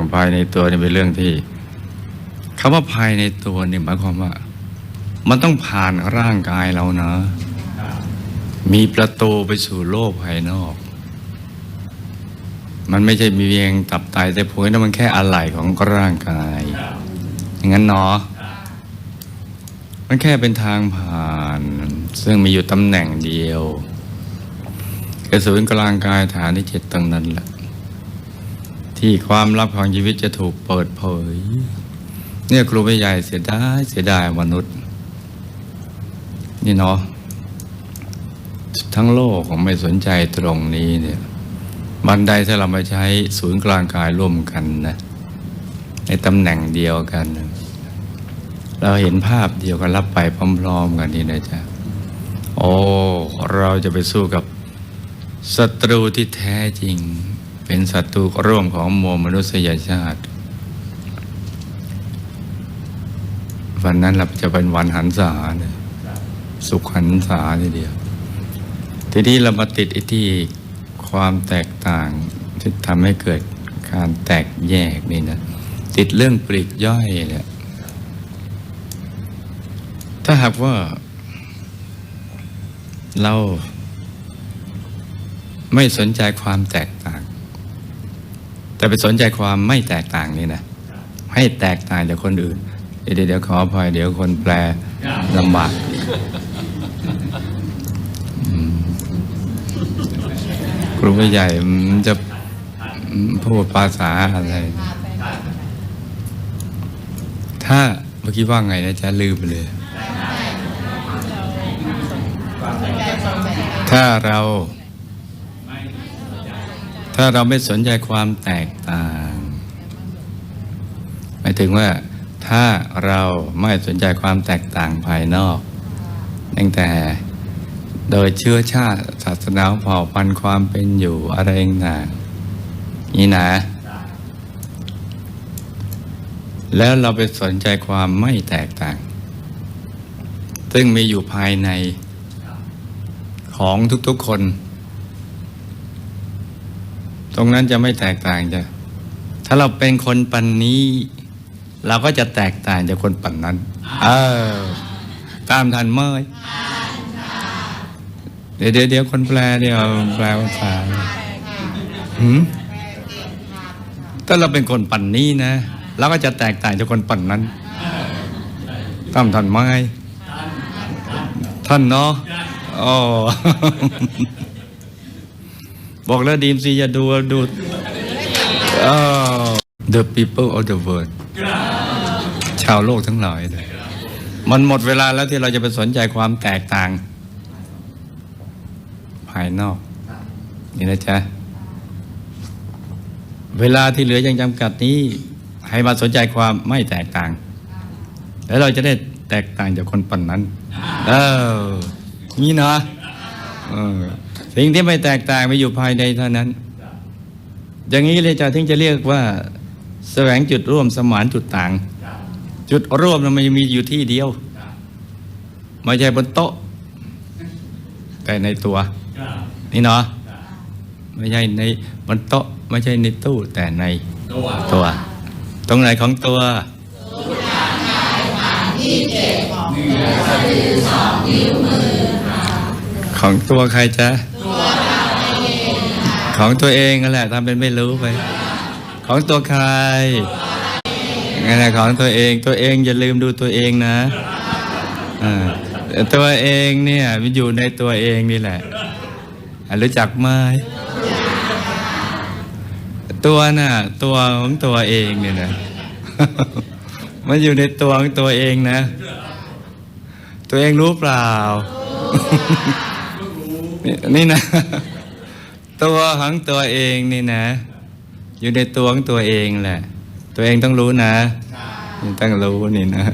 โอ้ยเรื่องภายในตัวนี่เป็นเรื่องที่คำว่าภายในตัวนี่หมายความว่า มันต้องผ่านร่างกายเรานะ มีประตูไปสู่โลกภายนอก มันไม่ใช่มีเพียงตับไตแต่ผุยนะมันแค่อะไหล่ของร่างกาย อย่างนั้นเนาะมันแค่เป็นทางผ่าน ซึ่งมีอยู่ตำแหน่งเดียวคือศูนกลางกายฐานที่เจ็ดตรงนั้นแหละ ที่ความลับของชีวิตจะถูกเปิดเผย เนี่ยครูไม่ใหญ่เสียดายเสียดายมนุษย์ นี่เนาะทั้งโลกของไม่สนใจตรงนี้เนี่ยบันไดถ้าเรามาใช้ศูนย์กลางกายร่วมกันนะในตำแหน่งเดียวกัน เราเห็นภาพเดียวกันรับไปพร้อมๆกันนี่นะจ๊ะโอ้เราจะไปสู้กับศัตรูที่แท้จริง เป็นศัตรูร่วมของมวลมนุษยชาติ วันนั้นเราจะเป็นวันหันษาเนี่ยสุขหันษาทีเดียว ทีนี้เรามาติดไอ้ที่ความแตกต่างที่ทำให้เกิดการแตกแยกนี่นะติดเรื่องปลีกย่อยเนี่ยถ้าหากว่า เราไม่สนใจความแตกต่าง แต่ไปสนใจความไม่แตกต่างนี่นะให้แตกต่างจากคนอื่น เดี๋ยวเดี๋ยวขออภัยเดี๋ยวคนแปลลำบากอืมครูผู้ใหญ่มันจะพูดภาษาอะไร ถ้าเมื่อกี้ว่าไงนะจ๊ะลืมไปเลย ถ้าเรา ถ้าเราไม่สนใจความแตกต่างหมายถึงว่าถ้าเราไม่สนใจความแตกต่างภายนอกตั้งแต่โดยเชื้อชาติศาสนาเผ่าพันธุ์ความเป็นอยู่อะไรต่างๆนี่นะ แล้วเราไปสนใจความไม่แตกต่าง ซึ่งมีอยู่ภายในของทุกๆคน รงนั้นจะไม่แตกต่างจ้ะถ้าเราเป็นคนปันนี้ เราก็จะแตกต่างจากคนปันนั้น เออ ตามทันเมื่อยเดี๋ยวเดี๋ยวเดี๋ยวคนแปลเดี๋ยวแปลภาษาหืมถ้าเราเป็นคนปันนี้นะเราก็จะแตกต่างจากคนปันนั้นตามทันไหมท่านเนาะโอ้ บอกแล้วดีมซีอย่าดูดู the people of the world ชาวโลกทั้งหลายเลยมันหมดเวลาแล้วที่เราจะไปสนใจความแตกต่าง ภายนอก นี่นะจ๊ะ เวลาที่เหลือยังจำกัดนี้ ให้มาสนใจความไม่แตกต่าง แล้วเราจะได้แตกต่างจากคนปันนั้น เออนี่เนาะเออ สิ่งที่ไม่แตกต่างไปอยู่ภายในเท่านั้น อย่างนี้เลยจะถึงจะเรียกว่าแสวงจุดร่วมสมานจุดต่าง จุดร่วมมันมีอยู่ที่เดียวไม่ใช่บนโต๊ะ แต่ในตัว นี่เนาะไม่ใช่ในบนโต๊ะไม่ใช่ในตู้แต่ในตัว ตรงไหนของตัวของตัวใครจ๊ะ ของตัวเองนั่นแหละทำเป็นไม่รู้ไป ของตัวใครนั่นแหละของตัวเองตัวเองอย่าลืมดูตัวเองนะอ่าตัวเองเนี่ยมันอยู่ในตัวเองนี่แหละอรู้จักไหมตัวน่ะ ตัวของตัวเองเนี่ยนะมันอยู่ในตัวของตัวเองนะ ตัวเองรู้เปล่า นี่นะ ตัวของตัวเองนี่นะ อยู่ในตัวของตัวเองแหละ ตัวเองต้องรู้นะต้องรู้นี่นะ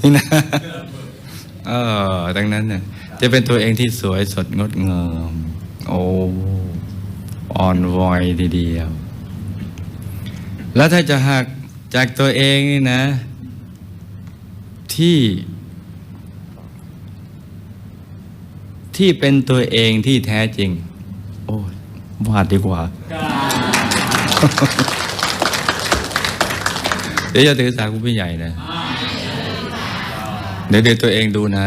นี่นะเออดังนั้นน่ะจะเป็นตัวเองที่สวยสดงดงามโอ้อ่อนวอยทีเดียว แล้วถ้าจะหักจากตัวเองนี่นะ ที่ที่เป็นตัวเองที่แท้จริง โอ้ยวาดดีกว่าเดี๋ยวจะถือสาคุณพี่ใหญ่นะ เดี๋ยวเดี๋ยวตัวเองดูนะ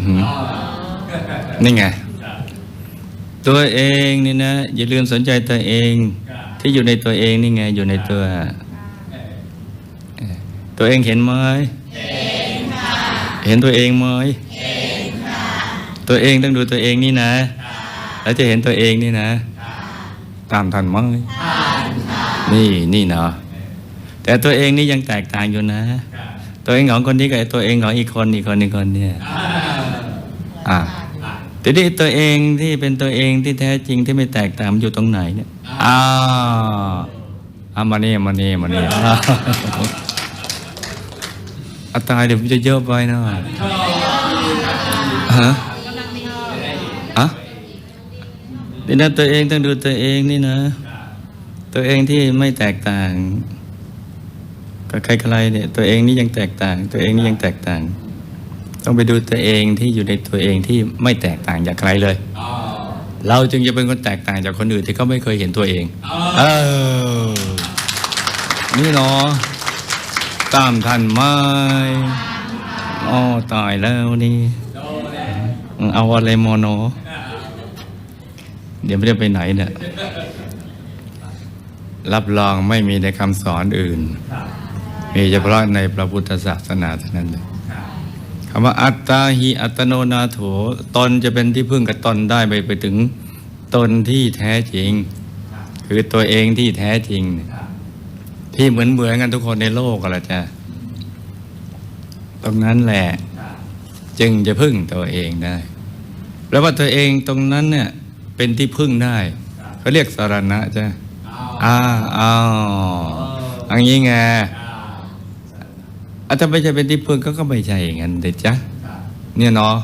อืมนี่ไง ตัวเองนี่นะ อย่าลืมสนใจตัวเอง ที่อยู่ในตัวเองนี่ไง อยู่ในตัวเอ่อตัวเองเห็นไหมเห็นตัวเองไหม ตัวเองต้องดูตัวเองนี่นะ แล้วจะเห็นตัวเองนี่นะ ตามทันไหมนี่นี่เนาะแต่ตัวเองนี่ยังแตกต่างอยู่นะ ตัวเองของคนนี้กับตัวเองของอีกคนอีกคนอีกคนเนี่ยอ่าทีนี้ตัวเองที่เป็นตัวเองที่แท้จริงที่ไม่แตกต่างมันอยู่ตรงไหนเนี่ยอ้าวเอามานี่มานี่มานี่อ้าวอาตายเดี๋ยวมันจะเยอะไปนะฮะอะ นี่นะตัวเองต้องดูตัวเองนี่นะ ตัวเองที่ไม่แตกต่างกับใครๆเนี่ยตัวเองนี่ยังแตกต่าง ตัวเองนี่ยังแตกต่าง ต้องไปดูตัวเองที่อยู่ในตัวเองที่ไม่แตกต่างจากใครเลยเราจึงจะเป็นคนแตกต่างจากคนอื่นที่เขาไม่เคยเห็นตัวเองเออนี่เนาะตามทันไหมอ๋อตายแล้วนี่ เอาอะไรโมโน เดี๋ยวไม่ได้ไปไหนเนี่ยรับรองไม่มีในคำสอนอื่น มีเฉพาะในพระพุทธศาสนาเท่านั้นเลยคำว่าอัตตาหิอัตโนนาโถตนจะเป็นที่พึ่งกับตนได้ไปไปถึงตนที่แท้จริง คือตัวเองที่แท้จริง ที่เหมือนเหมือนกันทุกคนในโลกกันละจ้ะตรงนั้นแหละ จึงจะพึ่งตัวเองได้ แล้วว่าตัวเองตรงนั้นเนี่ย เป็นที่พึ่งได้เขาเรียกสารณะจ้ะอ้าวอ้าวอันนี้ไงอาถ้าไม่ใช่เป็นที่พึ่งก็ก็ไม่ใช่อย่างนั้นเด็ดจ้ะเนี่ยเนาะ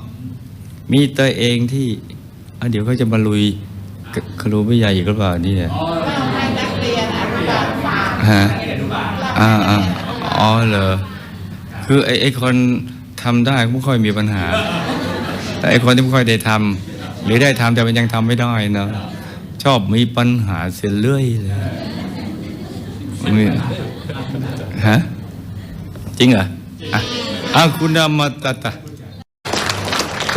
มีตัวเองที่อะเดี๋ยวเขาจะมาลุยกครูไม่ใหญ่อีกหรือเปล่าเนี่ยฮะอ่าอ่าอ๋อเหรอคือไอ้ไอ้คนทำได้ไม่ค่อยมีปัญหา แต่ไอ้คนที่ไม่ค่อยได้ทำ หรือได้ทำแต่มันยังทำไม่ได้เนาะชอบมีปัญหาเสียเรื่อยเลยนี่ฮะจริงเหรออะอ้าคุณอมาตตะ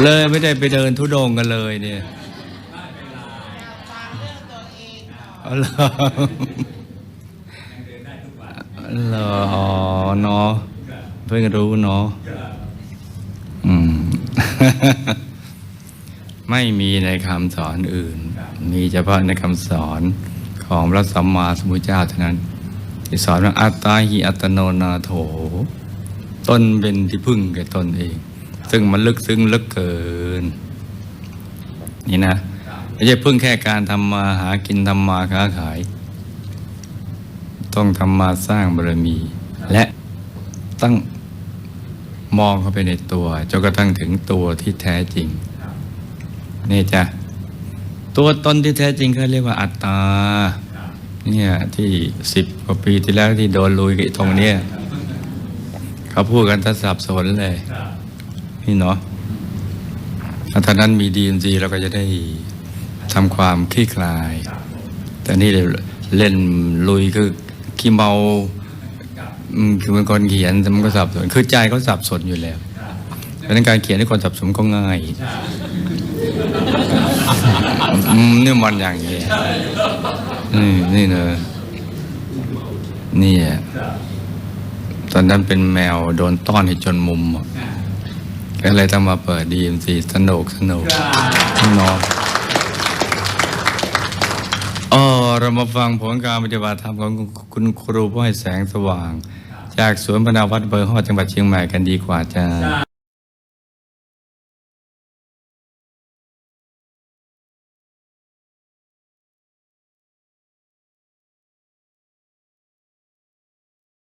เลยไม่ได้ไปเดินทุดงกันเลยเนี่ยอ๋อเหรอเหรออ๋อเนาะเพิ่งรู้เนาะอืม ไม่มีในคำสอนอื่น มีเฉพาะในคำสอนของพระสัมมาสัมพุทธเจ้าเท่านั้น ที่สอนว่าอัตตาหิอัตโนนาโถตนเป็นที่พึ่งแก่ตนเอง ซึ่งมันลึกซึ้งลึกเกิน นี่นะไม่ใช่พึ่งแค่การทำมาหากินทำมาค้าขาย ต้องทำมาสร้างบารมี และต้องมองเข้าไปในตัวจนกระทั่งถึงตัวที่แท้จริง นี่จ้ะตัวตนที่แท้จริงเขาเรียกว่าอัตตาเนี่ยที่สิบกว่าปีที่แล้วที่โดนลุยกับไอ้ตรงเนี้ยเขาพูดกันทัสับสนเลยนี่เนาะถ้าท่านั้นมีดีเอ็นซีเราก็จะได้ทำความคลี่คลาย แต่นี่เล่นลุยคือขี้เมาคือเป็นคนเขียนแต่มันก็สับสน คือใจเขาสับสนอยู่แล้วเพราะนั้นการเขียนให้คนสับสนก็ง่าย นี่มันอย่างนี้นี่นี่เนอะนี่อะตอนนั้นเป็นแมวโดนต้อนให้จนมุมอะก็เลยต้องมาเปิดดีมซีสนุกสนุกนอนเออเรามาฟังผลการปฏิบัติธรรมของคุณครูผู้ให้แสงสว่าง จากสวนพนาวัดเบอร์ฮอจังหวัดเชียงใหม่กันดีกว่าจ้า